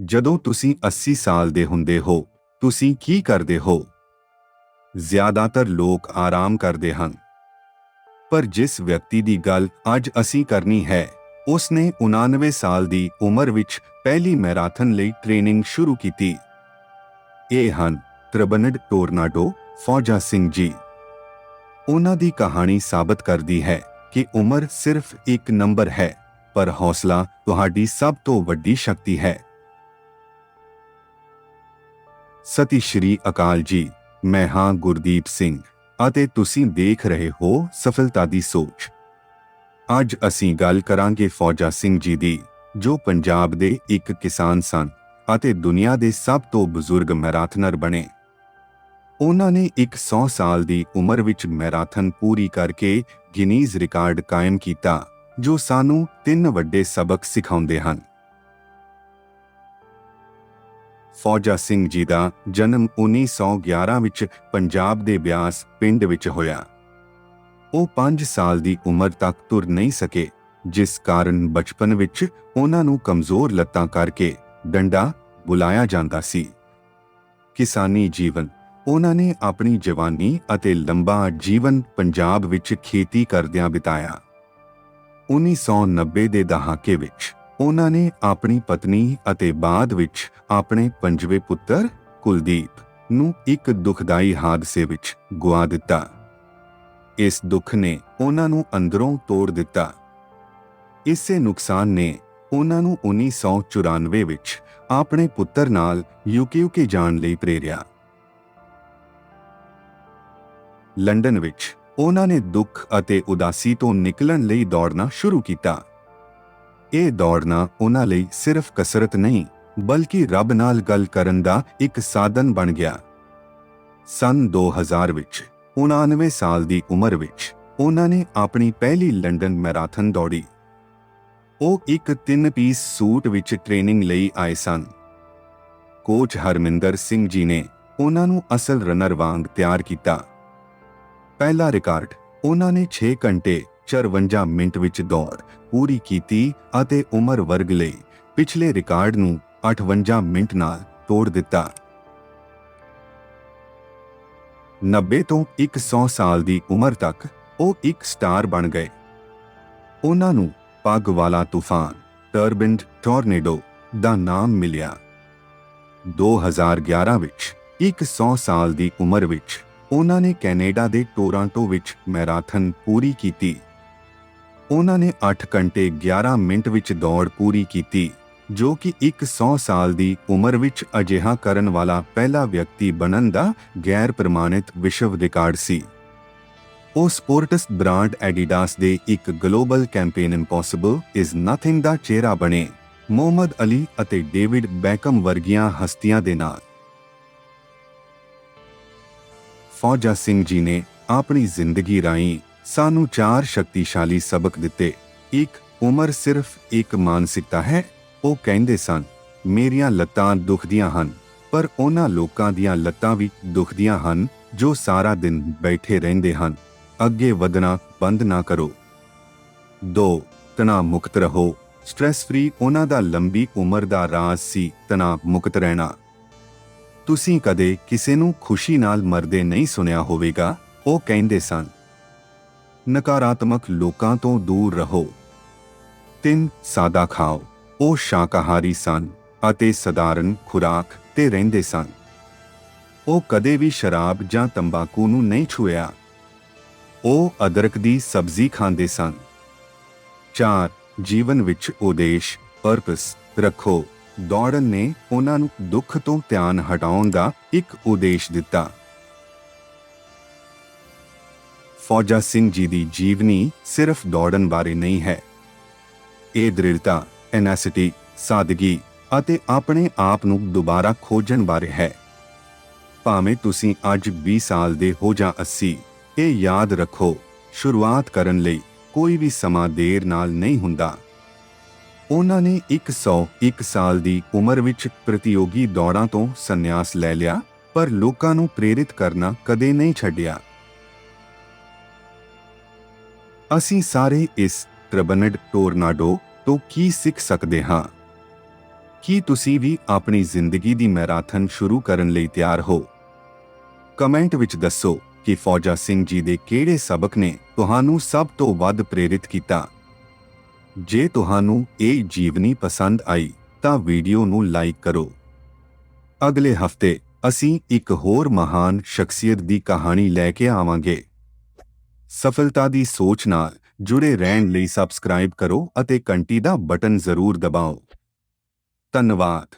ਜਦੋਂ ਤੁਸੀਂ 80 ਸਾਲ ਦੇ ਹੁੰਦੇ ਹੋ, ਤੁਸੀਂ ਕੀ ਕਰਦੇ ਹੋ? ਜ਼ਿਆਦਾਤਰ ਲੋਕ ਆਰਾਮ ਕਰਦੇ ਹਨ। ਪਰ ਜਿਸ ਵਿਅਕਤੀ ਦੀ ਗੱਲ ਅੱਜ ਅਸੀਂ ਕਰਨੀ ਹੈ ਉਸ ਨੇ 99 ਸਾਲ ਦੀ ਉਮਰ ਵਿੱਚ ਪਹਿਲੀ ਮੈਰਾਥਨ ਲਈ ਟ੍ਰੇਨਿੰਗ ਸ਼ੁਰੂ ਕੀਤੀ। ਇਹ ਹਨ ਤ੍ਰਿਬਨਡ ਟੋਰਨਾਡੋ ਫੌਜਾ ਸਿੰਘ ਜੀ। ਉਹਨਾਂ ਦੀ ਕਹਾਣੀ ਸਾਬਤ ਕਰਦੀ ਹੈ ਕਿ ਉਮਰ ਸਿਰਫ ਇੱਕ ਨੰਬਰ ਹੈ, ਪਰ ਹੌਸਲਾ ਤੁਹਾਡੀ ਸਭ ਤੋਂ ਵੱਡੀ ਸ਼ਕਤੀ ਹੈ। ਸਤਿ ਸ਼੍ਰੀ ਅਕਾਲ ਜੀ, ਮੈਂ ਹਾਂ ਗੁਰਦੀਪ ਸਿੰਘ, ਅਤੇ ਤੁਸੀਂ ਦੇਖ ਰਹੇ ਹੋ ਸਫਲਤਾ ਦੀ ਸੋਚ। ਅੱਜ ਅਸੀਂ ਗੱਲ ਕਰਾਂਗੇ ਫੌਜਾ ਸਿੰਘ ਜੀ ਦੀ, ਜੋ ਪੰਜਾਬ ਦੇ ਇੱਕ ਕਿਸਾਨ ਸਨ, ਅਤੇ ਦੁਨੀਆ ਦੇ ਸਭ ਤੋਂ ਬਜ਼ੁਰਗ ਮੈਰਾਥਨਰ ਬਣੇ। ਉਹਨਾਂ ਨੇ 100 ਸਾਲ ਦੀ ਉਮਰ ਵਿੱਚ ਮੈਰਾਥਨ ਪੂਰੀ ਕਰਕੇ ਗਿਨੀਜ਼ ਰਿਕਾਰਡ ਕਾਇਮ ਕੀਤਾ, ਜੋ ਸਾਨੂੰ ਤਿੰਨ ਵੱਡੇ ਸਬਕ ਸਿਖਾਉਂਦੇ ਹਨ। ਫੌਜਾ ਸਿੰਘ ਜੀ ਦਾ ਜਨਮ 1911 ਵਿੱਚ ਪੰਜਾਬ ਦੇ ਬਿਆਸ ਪਿੰਡ ਵਿੱਚ ਹੋਇਆ। ਉਹ 5 ਸਾਲ ਦੀ ਉਮਰ ਤੱਕ ਤੁਰ ਨਹੀਂ ਸਕੇ, ਜਿਸ ਕਾਰਨ ਬਚਪਨ ਵਿੱਚ ਉਹਨਾਂ ਨੂੰ ਕਮਜ਼ੋਰ ਲੱਤਾਂ ਕਰਕੇ ਡੰਡਾ ਬੁਲਾਇਆ ਜਾਂਦਾ ਸੀ। ਕਿਸਾਨੀ ਜੀਵਨ, ਉਹਨਾਂ ਨੇ ਆਪਣੀ ਜਵਾਨੀ ਅਤੇ ਲੰਬਾ ਜੀਵਨ ਪੰਜਾਬ ਵਿੱਚ ਖੇਤੀ ਕਰਦਿਆਂ ਬਿਤਾਇਆ। 1990 ਦੇ ਦਹਾਕੇ ਵਿੱਚ ਉਹਨਾਂ ਨੇ ਆਪਣੀ ਪਤਨੀ ਅਤੇ ਬਾਅਦ ਵਿੱਚ ਆਪਣੇ ਪੰਜਵੇਂ ਪੁੱਤਰ ਕੁਲਦੀਪ ਨੂੰ ਇੱਕ ਦੁਖਦਾਈ ਹਾਦਸੇ ਵਿੱਚ ਗੁਆ ਦਿੱਤਾ। ਇਸ ਦੁੱਖ ਨੇ ਉਹਨਾਂ ਨੂੰ ਅੰਦਰੋਂ ਤੋੜ ਦਿੱਤਾ। ਇਸੇ ਨੁਕਸਾਨ ਨੇ ਉਹਨਾਂ ਨੂੰ 1994 ਵਿੱਚ ਆਪਣੇ ਪੁੱਤਰ ਨਾਲ ਯੂਕੇ ਜਾਣ ਲਈ ਪ੍ਰੇਰਿਆ। ਲੰਡਨ ਵਿੱਚ ਉਹਨਾਂ ਨੇ ਦੁੱਖ ਅਤੇ ਉਦਾਸੀ ਤੋਂ ਨਿਕਲਣ ਲਈ ਦੌੜਨਾ ਸ਼ੁਰੂ ਕੀਤਾ। ਇਹ ਦੌੜਨਾ ਉਹਨਾਂ ਲਈ ਸਿਰਫ ਕਸਰਤ ਨਹੀਂ, ਬਲਕਿ ਰੱਬ ਨਾਲ ਗੱਲ ਕਰਨ ਦਾ ਇੱਕ ਸਾਧਨ ਬਣ ਗਿਆ। ਸਨ 2000 ਵਿੱਚ 99 ਸਾਲ ਦੀ ਉਮਰ ਵਿੱਚ, ਉਹਨਾਂ ਨੇ ਆਪਣੀ ਪਹਿਲੀ ਲੰਡਨ ਮੈਰਾਥਨ ਦੌੜੀ। ਉਹ ਇੱਕ ਤਿੰਨ ਪੀਸ ਸੂਟ ਵਿੱਚ ਟ੍ਰੇਨਿੰਗ ਲਈ ਆਏ ਸਨ। ਕੋਚ ਹਰਮਿੰਦਰ ਸਿੰਘ ਜੀ ਨੇ ਉਹਨਾਂ ਨੂੰ ਅਸਲ ਰਨਰ ਵਾਂਗ ਤਿਆਰ ਕੀਤਾ। ਪਹਿਲਾ ਰਿਕਾਰਡ, ਉਹਨਾਂ ਨੇ 6 ਘੰਟੇ 54 ਮਿੰਟ ਵਿੱਚ ਦੌੜ ਪੂਰੀ ਕੀਤੀ ਅਤੇ ਉਮਰ ਵਰਗ ਲਈ ਪਿਛਲੇ ਰਿਕਾਰਡ ਨੂੰ 58 ਮਿੰਟ ਨਾਲ ਤੋੜ ਦਿੱਤਾ। 90 ਤੋਂ 100 ਸਾਲ ਦੀ ਉਮਰ ਤੱਕ ਉਹ ਇੱਕ ਸਟਾਰ ਬਣ ਗਏ। ਉਹਨਾਂ ਨੂੰ ਪੱਗ ਵਾਲਾ ਤੂਫਾਨ, ਟਰਬਿੰਡ ਟੋਰਨੇਡੋ ਦਾ ਨਾਮ ਮਿਲਿਆ। 2011 ਵਿੱਚ 100 ਸਾਲ ਦੀ ਉਮਰ ਵਿੱਚ ਉਹਨਾਂ ਨੇ ਕੈਨੇਡਾ ਦੇ ਟੋਰਾਂਟੋ ਵਿੱਚ ਮੈਰਾਥਨ ਪੂਰੀ ਕੀਤੀ। ਉਹਨਾਂ ਨੇ 8 ਘੰਟੇ 11 ਮਿੰਟ ਵਿੱਚ ਦੌੜ ਪੂਰੀ ਕੀਤੀ, ਜੋ ਕਿ 100 ਸਾਲ ਦੀ ਉਮਰ ਵਿੱਚ ਅਜਿਹਾ ਕਰਨ ਵਾਲਾ ਪਹਿਲਾ ਵਿਅਕਤੀ ਬਣਨ ਦਾ ਗੈਰ ਪ੍ਰਮਾਣਿਤ ਵਿਸ਼ਵ ਰਿਕਾਰਡ ਸੀ। ਉਹ ਸਪੋਰਟਸ ਬ੍ਰਾਂਡ ਐਡੀਡਾਸ ਦੇ ਇੱਕ global campaign impossible is nothing ਦਾ ਚਿਹਰਾ ਬਣੇ, ਮੁਹੰਮਦ ਅਲੀ ਅਤੇ ਡੇਵਿਡ ਬੈਕਮ ਵਰਗੀਆਂ ਹਸਤੀਆਂ ਦੇ ਨਾਲ। ਫੌਜਾ ਸਿੰਘ ਜੀ ਨੇ ਆਪਣੀ ਜ਼ਿੰਦਗੀ ਰਾਹੀਂ ਸਾਨੂੰ ਚਾਰ ਸ਼ਕਤੀਸ਼ਾਲੀ ਸਬਕ ਦਿੱਤੇ। ਇੱਕ, ਉਮਰ ਸਿਰਫ ਇੱਕ ਮਾਨਸਿਕਤਾ ਹੈ। ਉਹ ਕਹਿੰਦੇ ਸਨ, ਮੇਰੀਆਂ ਲੱਤਾਂ ਦੁਖਦੀਆਂ ਹਨ, ਪਰ ਉਹਨਾਂ ਲੋਕਾਂ ਦੀਆਂ ਲੱਤਾਂ ਵੀ ਦੁਖਦੀਆਂ ਹਨ ਜੋ ਸਾਰਾ ਦਿਨ ਬੈਠੇ ਰਹਿੰਦੇ ਹਨ। ਅੱਗੇ ਵਧਣਾ ਬੰਦ ਨਾ ਕਰੋ। 2 ਤਣਾਅ ਮੁਕਤ ਰਹੋ। ਸਟ੍ਰੈਸ ਫ੍ਰੀ ਉਹਨਾਂ ਦਾ ਲੰਬੀ ਉਮਰ ਦਾ ਰਾਜ਼ ਸੀ ਤਣਾਅ ਮੁਕਤ ਰਹਿਣਾ। ਤੁਸੀਂ ਕਦੇ ਕਿਸੇ ਨੂੰ ਖੁਸ਼ੀ ਨਾਲ ਮਰਦੇ ਨਹੀਂ ਸੁਣਿਆ ਹੋਵੇਗਾ, ਉਹ ਕਹਿੰਦੇ ਸਨ ਨਕਾਰਾਤਮਕ ਲੋਕਾਂ ਤੋਂ ਦੂਰ ਰਹੋ। ਤਿੰਨ ਸਾਦਾ ਖਾਓ। ਉਹ ਸ਼ਾਕਾਹਾਰੀ ਸਨ ਅਤੇ ਸਧਾਰਨ ਖੁਰਾਕ ਤੇ ਰਹਿੰਦੇ ਸਨ। ਉਹ ਕਦੇ ਵੀ ਸ਼ਰਾਬ ਜਾਂ ਤੰਬਾਕੂ ਨੂੰ ਨਹੀਂ ਛੂਇਆ ਉਹ ਅਦਰਕ ਦੀ ਸਬਜ਼ੀ ਖਾਂਦੇ ਸਨ। 4 ਜੀਵਨ ਵਿੱਚ ਉਦੇਸ਼ ਪਰਪਸ ਰੱਖੋ। ਦੌੜਨ ਨੇ ਉਹਨਾਂ ਨੂੰ ਦੁੱਖ ਤੋਂ ਧਿਆਨ ਹਟਾਉਣ ਦਾ ਇੱਕ ਉਦੇਸ਼ ਦਿੱਤਾ। ਫੌਜਾ ਸਿੰਘ ਜੀ ਦੀ ਜੀਵਨੀ ਸਿਰਫ ਦੌੜਨ ਬਾਰੇ ਨਹੀਂ ਹੈ। ਇਹ ਦ੍ਰਿੜਤਾ ਐਨੈਸਿਟੀ ਸਾਦਗੀ ਅਤੇ ਆਪਣੇ ਆਪ ਨੂੰ ਦੁਬਾਰਾ ਖੋਜਣ ਬਾਰੇ ਹੈ। ਭਾਵੇਂ ਤੁਸੀਂ ਅੱਜ 20 ਸਾਲ ਦੇ ਹੋ ਜਾਂ 80 ਇਹ ਯਾਦ ਰੱਖੋ, ਸ਼ੁਰੂਆਤ ਕਰਨ ਲਈ ਕੋਈ ਵੀ ਸਮਾਂ ਦੇਰ ਨਾਲ ਨਹੀਂ ਹੁੰਦਾ। ਉਹਨਾਂ ਨੇ 101 ਸਾਲ ਦੀ ਉਮਰ ਵਿੱਚ ਪ੍ਰਤੀਯੋਗੀ ਦੌੜਾਂ ਤੋਂ ਸੰਨਿਆਸ ਲੈ ਲਿਆ, ਪਰ ਲੋਕਾਂ ਨੂੰ ਪ੍ਰੇਰਿਤ ਕਰਨਾ ਕਦੇ ਨਹੀਂ ਛੱਡਿਆ। ਅਸੀਂ ਸਾਰੇ ਇਸ ਟ੍ਰਬਨਡ ਟੋਰਨਾਡੋ ਤੋਂ ਕੀ ਸਿੱਖ ਸਕਦੇ ਹਾਂ? ਕੀ ਤੁਸੀਂ ਵੀ ਆਪਣੀ ਜ਼ਿੰਦਗੀ ਦੀ ਮੈਰਾਥਨ ਸ਼ੁਰੂ ਕਰਨ ਲਈ ਤਿਆਰ ਹੋ? ਕਮੈਂਟ ਵਿੱਚ ਦੱਸੋ ਕਿ ਫੌਜਾ ਸਿੰਘ ਜੀ ਦੇ ਕਿਹੜੇ ਸਬਕ ਨੇ ਤੁਹਾਨੂੰ ਸਭ ਤੋਂ ਵੱਧ ਪ੍ਰੇਰਿਤ ਕੀਤਾ। ਜੇ ਤੁਹਾਨੂੰ ਇਹ ਜੀਵਨੀ ਪਸੰਦ ਆਈ, ਤਾਂ ਵੀਡੀਓ ਨੂੰ ਲਾਈਕ ਕਰੋ। ਅਗਲੇ ਹਫ਼ਤੇ ਅਸੀਂ ਇੱਕ ਹੋਰ ਮਹਾਨ ਸ਼ਖਸੀਅਤ ਦੀ ਕਹਾਣੀ ਲੈ ਕੇ ਆਵਾਂਗੇ। ਸਫਲਤਾ ਦੀ ਸੋਚ ਨਾਲ ਜੁੜੇ ਰਹਿਣ ਲਈ ਸਬਸਕ੍ਰਾਈਬ ਕਰੋ ਅਤੇ ਘੰਟੀ ਦਾ ਬਟਨ ਜ਼ਰੂਰ ਦਬਾਓ। ਧੰਨਵਾਦ।